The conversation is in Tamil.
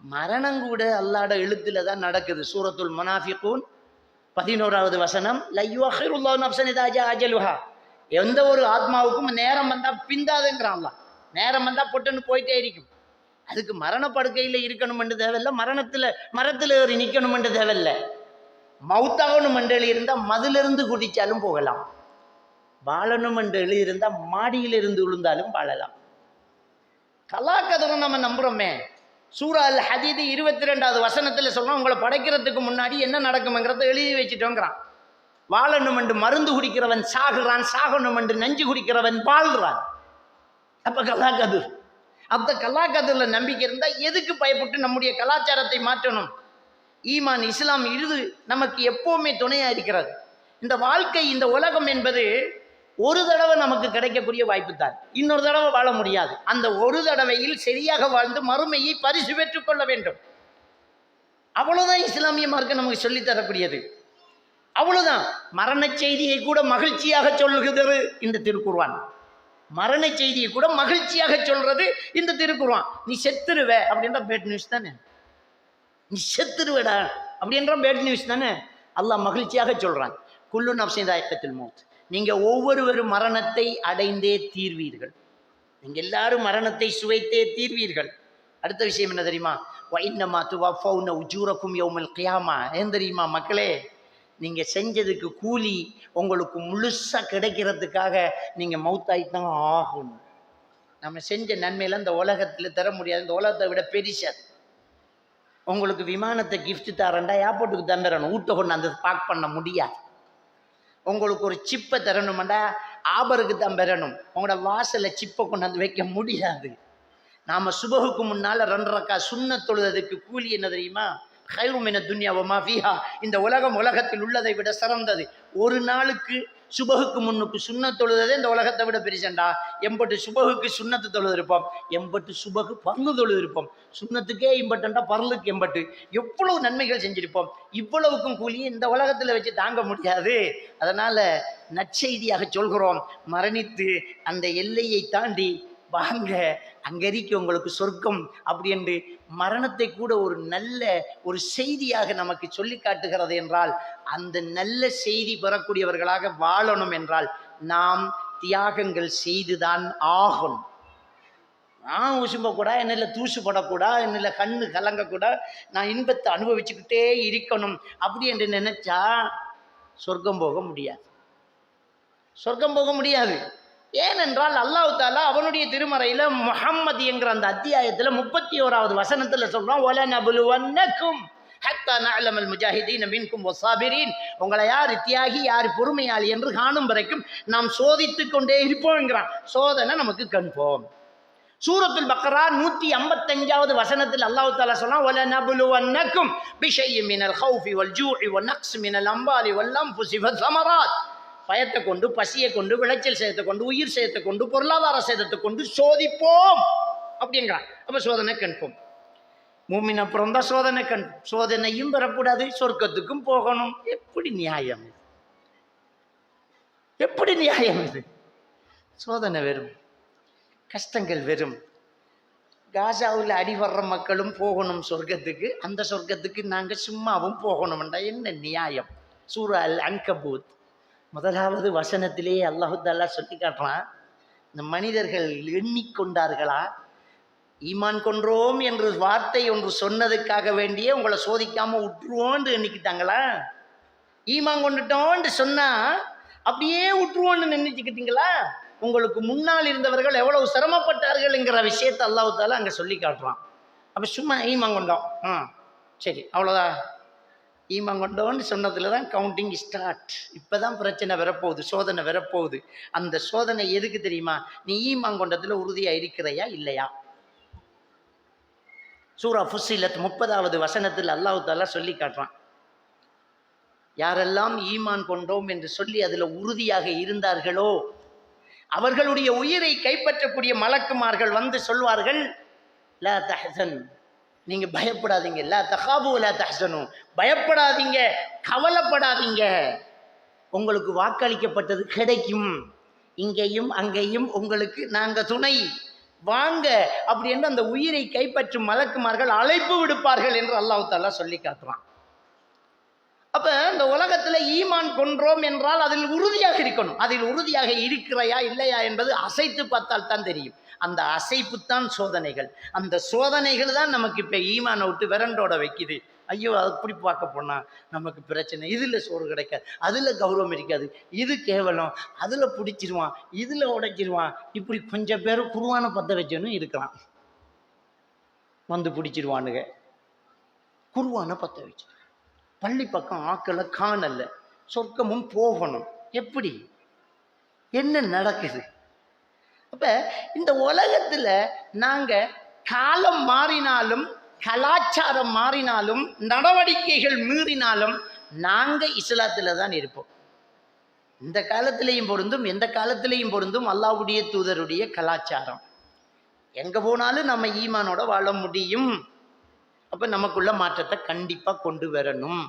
மரணம் கூட அல்லாட எழுத்துல தான் நடக்குது. சூரத்துல் முனாஃபிகூன் பதினோராவது வசனம் லையுஹிருல்லாஹு நஃப்ஸன் இதா ஜா அஜலுஹா. எந்த ஒரு ஆத்மாவுக்கும் நேரம் வந்தா பிந்தாதுங்கிறான் அல்லாஹ். நேரம் வந்தா பொட்டுன்னு போயிட்டே இருக்கும். அதுக்கு மரண படுக்கையில இருக்கணும்னு தேவையில்ல மரணத்துல மரத்துல ஏறி நிக்கணும்னு தேவையில்ல. மவுத்தாகணும் என்று எழுதியிருந்தா மதிலிருந்து குதிச்சாலும் போகலாம். வாழணும் என்று எழுதியிருந்தா மாடியிலிருந்து விழுந்தாலும் வாழலாம். கலாக்கதரம் நம்ம நம்புறோமே. சூரா அல் ஹதீது இருபத்தி ரெண்டாவது வசனத்தில் சொல்கிறோம் உங்களை படைக்கிறதுக்கு முன்னாடி என்ன நடக்கும்ங்கிறத எழுதி வச்சுட்டோங்கிறான். வாழணும் என்று மருந்து குடிக்கிறவன் சாகுறான் சாகணும் என்று நஞ்சு குடிக்கிறவன் வாழ்கிறான் அப்போ கலா கதிர் அந்த கலாக்கதிர்ல நம்பிக்கை இருந்தால் எதுக்கு பயப்பட்டு நம்முடைய கலாச்சாரத்தை மாற்றணும்? ஈமான் இஸ்லாம் இழுது நமக்கு எப்போவுமே துணையாக இருக்கிறது. இந்த வாழ்க்கை இந்த உலகம் என்பது ஒரு தடவை நமக்கு கிடைக்கக்கூடிய வாய்ப்பு தான். இன்னொரு தடவை வாழ முடியாது. அந்த ஒரு தடவையில் சரியாக வாழ்ந்து மறுமையை பரிசு பெற்றுக் கொள்ள வேண்டும். அவ்வளவுதான் இஸ்லாமிய மார்க்கம் நமக்கு சொல்லித் தரக்கூடியது. அவ்வளவுதான். மரண செய்தியை கூட மகிழ்ச்சியாக சொல்லுகிறது இந்த திருக்குர்வான் மரண செய்தியை கூட மகிழ்ச்சியாக சொல்றது இந்த திருக்குர்வான் நீ செத்துருவ அப்படின்ற பேட் நியூஸ் தானே? நீ செத்துருவடா அப்படின்ற பேட் நியூஸ் தானே? அல்லாஹ் மகிழ்ச்சியாக சொல்றான். குல்லு நப்சிதாயக்கத்தில் மூத்து நீங்கள் ஒவ்வொருவரும் மரணத்தை அடைந்தே தீர்வீர்கள். நீங்கள் எல்லாரும் மரணத்தை சுவைத்தே தீர்வீர்கள். அடுத்த விஷயம் என்ன தெரியுமா? வைன்னமா துவஃபௌன உஜூரக்கும் யோமல் கியாமா. ஏன் தெரியுமா மக்களே? நீங்கள் செஞ்சதுக்கு கூலி உங்களுக்கு முழுசாக கிடைக்கிறதுக்காக நீங்க மௌத்தாய்த்தான் ஆகணும். நம்ம செஞ்ச நன்மையில இந்த உலகத்தில் தர முடியாது. இந்த உலகத்தை விட பெரிசது உங்களுக்கு விமானத்தை கிஃப்ட் தரேன்டா ஏர்போர்ட்டுக்கு தந்துடணும். ஊட்ட கொண்டு அந்த பார்க் பண்ண முடியாது. உங்களுக்கு ஒரு சிப்பை தரணுமெண்டா? ஆபருக்கு தான் பெறணும். உங்களோட வாசலில் சிப்பை கொண்டாந்து வைக்க முடியாது. நாம் சுபகுக்கு முன்னால் ரெண்டரைக்கா சுண்ண தொழுததுக்கு கூலி என்ன தெரியுமா? ஹைருமின துன்யாவமா ஃபீஹா இந்த உலகம் உலகத்தில் உள்ளதை விட சிறந்தது. ஒரு நாளுக்கு சுபகுக்கு முன்னுக்கு சுண்ண தொழுததே இந்த உலகத்தை விட பெருசண்டா? எம்பட்டு சுபகுக்கு சுண்ணத்து தொழுது இருப்போம் எம்பட்டு சுபகு பர்லு தொழுது இருப்போம் சுண்ணத்துக்கே இம்பட்டுண்டா பர்லுக்கு எம்பட்டு. எவ்வளவு நன்மைகள் செஞ்சிருப்போம். இவ்வளவுக்கும் கூலி இந்த உலகத்தில் வச்சு தாங்க முடியாது. அதனால நற்செய்தியாக சொல்கிறோம். மரணித்து அந்த எல்லையை தாண்டி வாங்க அங்கரிக்கு உங்களுக்கு சொர்க்கம் அப்படி என்று மரணத்தை கூட ஒரு நல்ல ஒரு செய்தியாக நமக்கு சொல்லி காட்டுகிறது என்றால் அந்த நல்ல செய்தி பெறக்கூடியவர்களாக வாழணும் என்றால் நாம் தியாகங்கள் செய்துதான் ஆகும் நான் உசும்பக்கூடா என்னில் தூசு படக்கூடா என்னில் கண்ணு கலங்கக்கூடா நான் இன்பத்தை அனுபவிச்சுக்கிட்டே இருக்கணும் அப்படி என்று நினைச்சா சொர்க்கம் போக முடியாது. சொர்க்கம் போக முடியாது. ஏனென்றால் அல்லாஹ் தாலா அவனுடைய திருமறையில் முஹம்மது என்கிற அந்த அத்தியாயத்தில் முப்பத்தி ஓராவது வசனத்தில் சொல்கிறான் ஒல நபுலுவன்னக்கும் ஹத்தா நஅலமல் முஜாஹிதீன மின்கும் வஸாபிரீன் உங்களை யார் தியாகி யார் பொறுமையாளி என்று காணும் வரைக்கும் நாம் சோதித்து கொண்டே இருப்போங்கிறான் சோதனை நமக்கு கன்ஃபார்ம் சூரத்துல் பக்ரா நூத்தி ஐம்பத்தஞ்சாவது வசனத்தில் அல்லாஹ் தாலா சொன்னா ஒல நபுலுவன்னக்கும் பிஷையும் மினல் ஹவுஃபி வல் ஜூஇ வல் நக்ஸ் மினல் அம்பாலி வல்லம் புசிவ சமராத். பயத்தை கொண்டு பசியை கொண்டு விளைச்சல் சேதத்தை கொண்டு உயிர் சேதத்தை கொண்டு பொருளாதார சேதத்தை கொண்டு சோதிப்போம் அப்படிங்கிறான் அப்ப சோதனை கன்ஃபார்ம் மூமின் அப்புறம் தான் சோதனை கண் சோதனையும் பெறக்கூடாது சொர்க்கத்துக்கும் போகணும். எப்படி நியாயம் இது? எப்படி நியாயம் இது? சோதனை வெறும் கஷ்டங்கள் வெறும். காசாவில் அடிவர்ற மக்களும் போகணும் சொர்க்கத்துக்கு. அந்த சொர்க்கத்துக்கு நாங்கள் சும்மாவும் போகணும்டா. என்ன நியாயம்? சூரா அல் அன்கபூத் முதலாவது வசனத்திலே அல்லாஹு சொல்லி காட்டுறான் இந்த மனிதர்கள் எண்ணிக்கொண்டார்களா? ஈமான் கொன்றோம் என்று வார்த்தை ஒன்று சொன்னதுக்காக வேண்டியே உங்களை சோதிக்காமல் விட்டுருவோன்னு எண்ணிக்கிட்டாங்களா? ஈமான் கொண்டுட்டோன்ட்டு சொன்னால் அப்படியே விட்டுருவோன்னு நினைச்சுக்கிட்டீங்களா? உங்களுக்கு முன்னால் இருந்தவர்கள் எவ்வளவு சிரமப்பட்டார்கள்ங்கிற விஷயத்தை அல்லாஹு அங்கே சொல்லி காட்டுறான். அப்போ சும்மா ஈமான் கொண்டோம். ஆ சரி அவ்வளோதான் ஈமங்கொண்டோன்னு சொன்னதில் தான் கவுண்டிங் ஸ்டார்ட் இப்போ தான் பிரச்சனை வரப்போகுது சோதனை வரப்போகுது. அந்த சோதனை எதுக்கு தெரியுமா? நீ ஈமாங்கொண்டத்தில் உறுதியாக இருக்கிறையா இல்லையா? சூரா ஃபுசிலத் முப்பதாவது வசனத்தில் அல்லாஹு தாலா சொல்லி காட்டுறான். யாரெல்லாம் ஈமான் கொண்டோம் என்று சொல்லி அதில் உறுதியாக இருந்தார்களோ அவர்களுடைய உயிரை கைப்பற்றக்கூடிய மலக்குமார்கள் வந்து சொல்வார்கள் லா தஹசன். நீங்க பயப்படாதீங்க. லா தகாபு லா தஹசனும் பயப்படாதீங்க. கவலைப்படாதீங்க. உங்களுக்கு வாக்களிக்கப்பட்டது கிடைக்கும். இங்கேயும் அங்கேயும் உங்களுக்கு நாங்க துணை. வாங்க. அப்படி என்று அந்த உயிரை கைப்பற்றும் மலக்குமார்கள் அழைப்பு விடுப்பார்கள் என்று அல்லாஹு தாலா சொல்லி காட்டுறான் அப்ப இந்த உலகத்துல ஈமான் கொன்றோம் என்றால் அதில் உறுதியாக இருக்கணும். அதில் உறுதியாக இருக்கிறையா இல்லையா என்பது அசைத்து பார்த்தால் தான் தெரியும். அந்த அசைப்பு தான் சோதனைகள். அந்த சோதனைகள் தான் நமக்கு இப்ப ஈமானை விட்டு விரண்டோட வைக்குது. ஐயோ அதை இப்படி பார்க்க போனா நமக்கு பிரச்சனை. இதுல சோறு கிடைக்காது. அதுல கௌரவம் இருக்காது. இது கேவலம். அதுல பிடிச்சிருவான். இதுல உடைச்சிருவான். இப்படி கொஞ்சம் பேர் குருவான பத்த வச்சனும் இருக்கலாம். வந்து பிடிச்சிருவானுங்க. குருவான பத்த வச்சு. பள்ளி பக்கம் ஆக்களை காணல. சொர்க்கமும் போகணும். எப்படி? என்ன நடக்குது? அப்ப இந்த உலகத்துல நாங்க காலம் மாறினாலும் கலாச்சாரம் மாறினாலும் நடவடிக்கைகள் மீறினாலும் நாங்க இஸ்லாத்துல தான் இருப்போம். இந்த காலத்திலையும் பொருந்தும் எந்த காலத்திலையும் பொருந்தும் அல்லாவுடைய தூதருடைய கலாச்சாரம். எங்க போனாலும் நம்ம ஈமானோட வாழ முடியும். அப்போ நமக்குள்ள மாற்றத்தை கண்டிப்பாக கொண்டு வரணும்.